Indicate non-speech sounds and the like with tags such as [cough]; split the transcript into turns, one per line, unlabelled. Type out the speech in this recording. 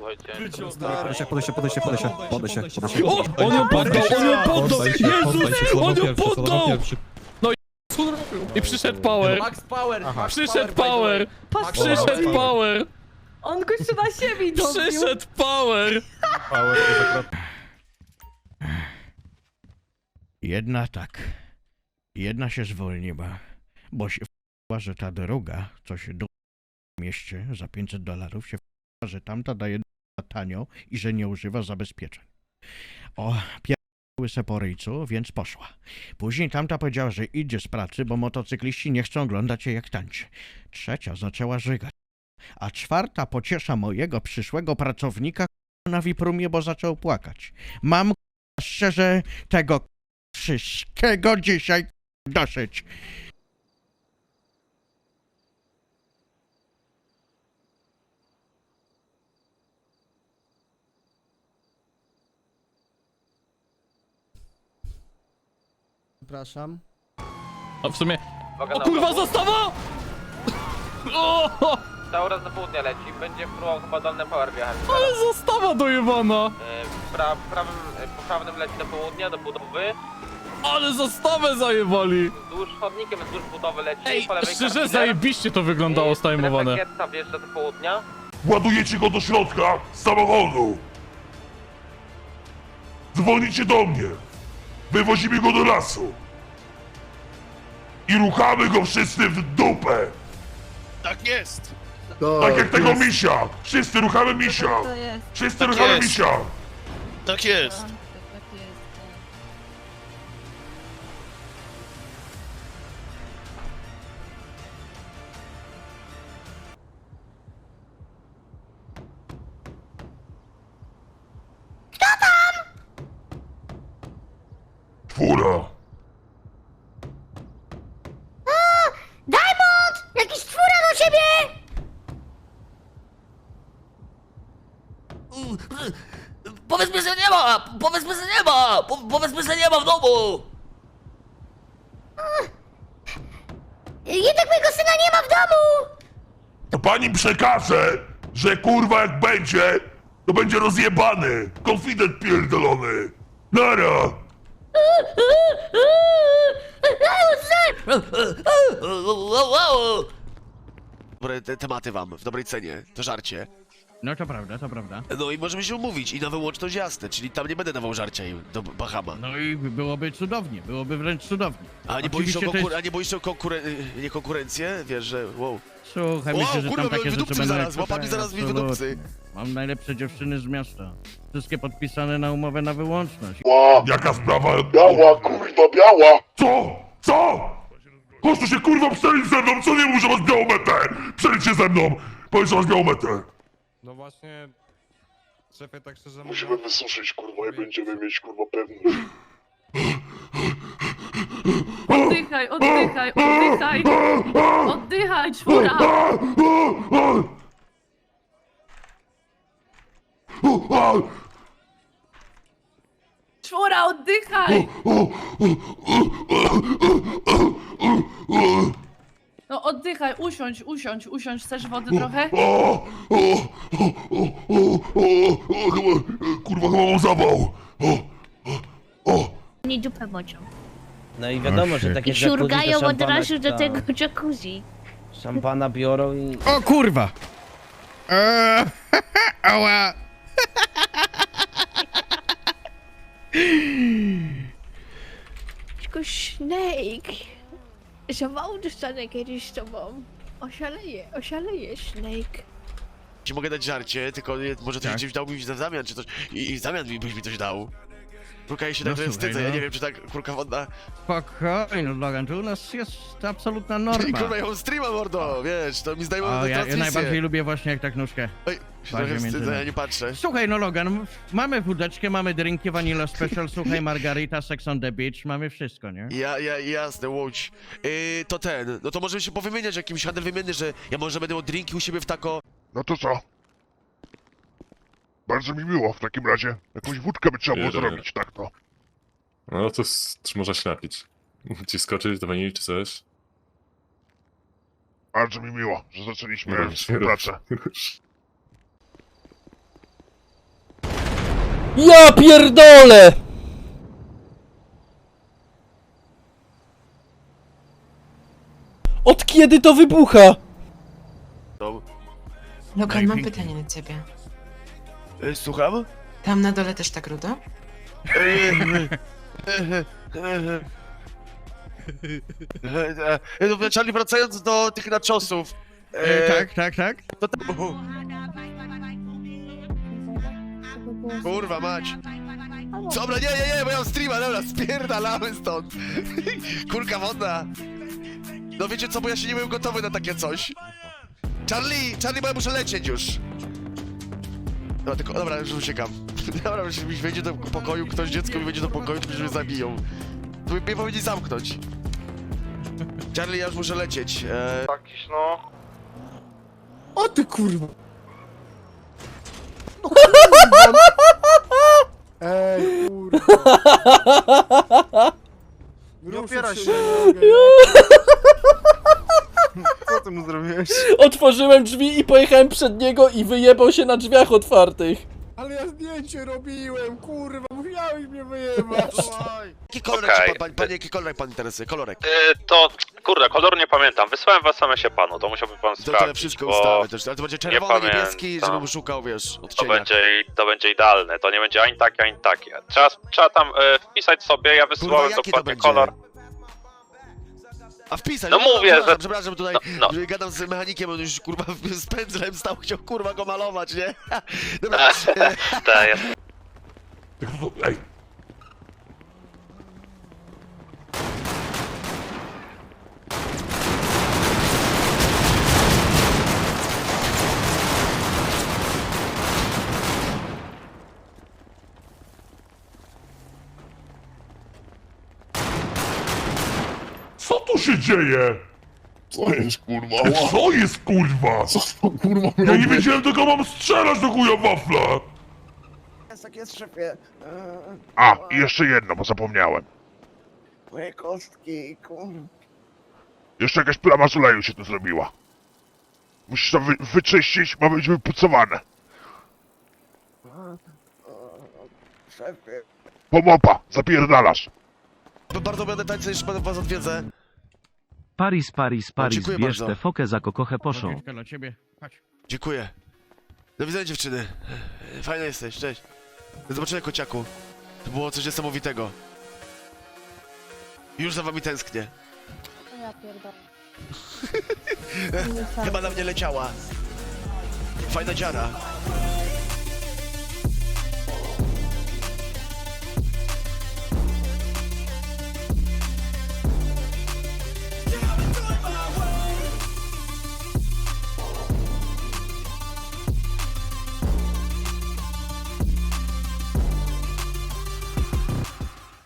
słuchajcie.
Podejście, podejście, podejście, podejście, podejście, podejście.
O, on ją poddał, on ją poddał!
Poddaj się, poddaj
Jezus,
słowo
on ją
pierwsze, słowo
poddał!
pierwsze.
Robił? I przyszedł Power!
Max Power! Max
Przyszedł. Power!
Max
Przyszedł
Power.
On go jeszcze na siebie dobił.
Przyszedł Power!
Jedna tak. Jedna się zwolniła, bo się f***ła, że ta druga, co się do mieście za 500 dolarów, się f***ła, że tamta daje tanio i że nie używa zabezpieczeń. O, pierdolły se po ryjcu, więc poszła. Później tamta powiedziała, że idzie z pracy, bo motocykliści nie chcą oglądać jej jak tańczy. Trzecia zaczęła żygać. A czwarta pociesza mojego przyszłego pracownika na wiprumie, bo zaczął płakać. Mam szczerze tego wszystkiego dzisiaj dosyć.
Przepraszam.
A w sumie...
Uwaga
O
na
kurwa,
obu.
zastawa! O,
Cały [laughs] raz na południe leci. Będzie próbował chyba dolny power wjechać.
ale zastawa dojebana!
E, pra, prawym, e, po prawym leci do południa, do budowy.
Ale zastawę zajebali!
Wzdłuż chodnikiem, wzdłuż budowy leci.
Ej,
po lewej
szczerze,
karabiner.
zajebiście to wyglądało
I
stajmowane.
strefę Getza wjeżdża do południa.
Ładujecie go do środka samochodu. Dzwonicie do mnie. Wywozimy go do lasu. I ruchamy go wszyscy w dupę.
Tak jest!
Tak jak tego misia. Wszyscy ruchamy misia.
To jest.
Wszyscy
Tak
ruchamy
jest.
misia.
Tak jest!
Tak jest.
Fura.
Diamond! Jakiś czwóra do ciebie!
Powiedzmy, że nie ma! Powiedzmy, że nie ma! Po, powiedzmy, że nie ma w domu!
Jednak mojego syna nie ma w domu!
To pani przekaże, że kurwa jak będzie, to będzie rozjebany. Konfident pierdolony. Nara.
Dobre te tematy wam, w dobrej cenie, to żarcie.
No to prawda, to prawda.
No i możemy się umówić i na wyłączność jasne, czyli tam nie będę dawał żarcia im do Bahama.
No i byłoby cudownie, byłoby wręcz cudownie.
A nie boisz się konkur- a
jest...
nie boisz się o konkuren- nie konkurencję? Wiesz, że wow.
Słuchaj,
Wow,
myślę, że
kurwa,
tam takie rzeczy będą...
zaraz, łapami mi wydupcy.
Mam najlepsze dziewczyny z miasta. Wszystkie podpisane na umowę na wyłączność.
Jaka sprawa? Biała, kurwa, biała! Co? Co? Proszę się kurwa przelić ze mną, co nie że masz białą metę! Przelicz się ze mną! Powiedz, że masz białą metę!
No właśnie, szefie, tak szczerze
Musimy
mówiąc...
wysuszyć, kurwa, i będziemy mieć, kurwa, pewność.
Oddychaj, oddychaj, oddychaj. Oddychaj, czwóra. Czwóra, oddychaj. No oddychaj, usiądź, usiądź, usiądź. Chcesz wody trochę?
O, o, o, o, o, o, o, chyba, kurwa, chyba mam zawał. O, o,
dupę mocią.
No i wiadomo, że takie
I
jacuzzi to
siurgają od
szampana-
razu do
ta-
tego jacuzzi.
Szampana biorą i...
O kurwa! Eee, [laughs] ała!
Tylko Snake. Za mało dostanę kiedyś z tobą. Oszaleję, oszaleję, Snake.
Ci mogę dać żarcie, tylko nie, może coś
Tak.
gdzieś dał mi w zamian, czy coś. I, i w zamian mi- byś mi coś dał. Kurka, ja się
No
tak trochę
słuchaj,
wstydzę, ja
no.
nie wiem, czy tak kurka wodna...
Spokojno, Logan, tu u nas jest absolutna
I
norma.
kurwa, ja mam streama, mordo, wiesz, to mi zdejmą
O, ja, ja najbardziej lubię właśnie jak tak nóżkę.
Oj, się trochę wstydzę, ja nie patrzę.
Słuchaj, no Logan, mamy wódeczkę, mamy drinki, vanilla special, [laughs] słuchaj, margarita, sex on the beach, mamy wszystko, nie?
Ja, ja, jasne, łódź. Yy, to ten, no to możemy się powymieniać jakimś handel wymienny, że ja może będę miał drinki u siebie w tako...
No to co? Bardzo mi miło w takim razie. Jakąś wódkę by trzeba było zrobić, tak to.
No to s- czy można się napić. [laughs] Ci skoczyć do wanili czy coś?
Bardzo mi miło, że zaczęliśmy
Rusz,
współpracę.
rusz.
Ja pierdolę! Od kiedy to wybucha?
No.
Logan, mam
pytanie na ciebie.
Y, Słucham?
Tam na dole też tak rudo?
No, Charlie, wracając do tych naczosów.
E, tak, tak, tak.
To tam... Kurwa mać. Dobra, nie, nie, nie, bo ja mam streama, dobra, spierdalamy stąd. Kurka wodna. No wiecie co, bo ja się nie byłem gotowy na takie coś. Charlie, Charlie, bo ja muszę lecieć już. Dobra, tylko, dobra, już uciekam. [laughs] Dobra, jeśli mi wejdzie do pokoju, ktoś dziecko mi wejdzie do pokoju, to mnie zabiją. To mnie powinni zamknąć. Charlie, ja już muszę lecieć. E,
Jakiś no...
O ty kurwa!
Ej, kurwa. [laughs] Nie opieraj się. Ty mu zrobiłeś?
Otworzyłem drzwi i pojechałem przed niego i wyjebał się na drzwiach otwartych.
Ale ja zdjęcie robiłem, kurwa, musiałeś mnie wyjebać.
jaki kolorek
Okej.
się pan, pan, panie, jaki kolorek pan interesuje? Kolorek.
to, kurde, kolor nie pamiętam. Wysłałem w SMS-ie panu, to musiałby pan
To, to wszystko ustalmy też, ale to będzie czerwony,
pamiętam.
niebieski, żebym szukał, wiesz,
To będzie, to będzie idealne, to nie będzie ani takie, ani takie. Trzeba, trzeba tam e, wpisać sobie, ja
Kurwa,
wysyłałem
jaki to
dokładnie
będzie?
kolor.
A wpisać?
No mówię,
przepraszam,
że-
Przepraszam, tutaj
No, no.
że gadam z mechanikiem, on już kurwa z pędzlem stał, chciał kurwa go malować, nie? [laughs] Dobra, [laughs]
To jest
Ej, tu się dzieje?
Co jest kurwa?
Co jest kurwa?
Co to kurwa
Ja nie wiedziałem, do kogo mam strzelać do chuja wafla!
Tak jest, szefie.
A, i jeszcze jedno, bo zapomniałem.
Moje kostki, kurwa.
Jeszcze jakaś plama z oleju się tu zrobiła. Musisz to wy wyczyścić, ma być wypucowane.
Szefie.
Pomopa, zapierdalasz.
bardzo będę tańczyć, jeszcze was odwiedzę.
Paris, Paris,
Paris, dziękuję bierz bardzo. tę
fokę za kokochę
Kobieczka dla ciebie. Chodź.
Dziękuję. Do widzenia dziewczyny. Fajna jesteś, cześć. Do zobaczenia kociaku. To było coś niesamowitego. Już za wami tęsknię.
Ja pierdolę. [laughs]
Chyba na mnie leciała. Fajna dziara.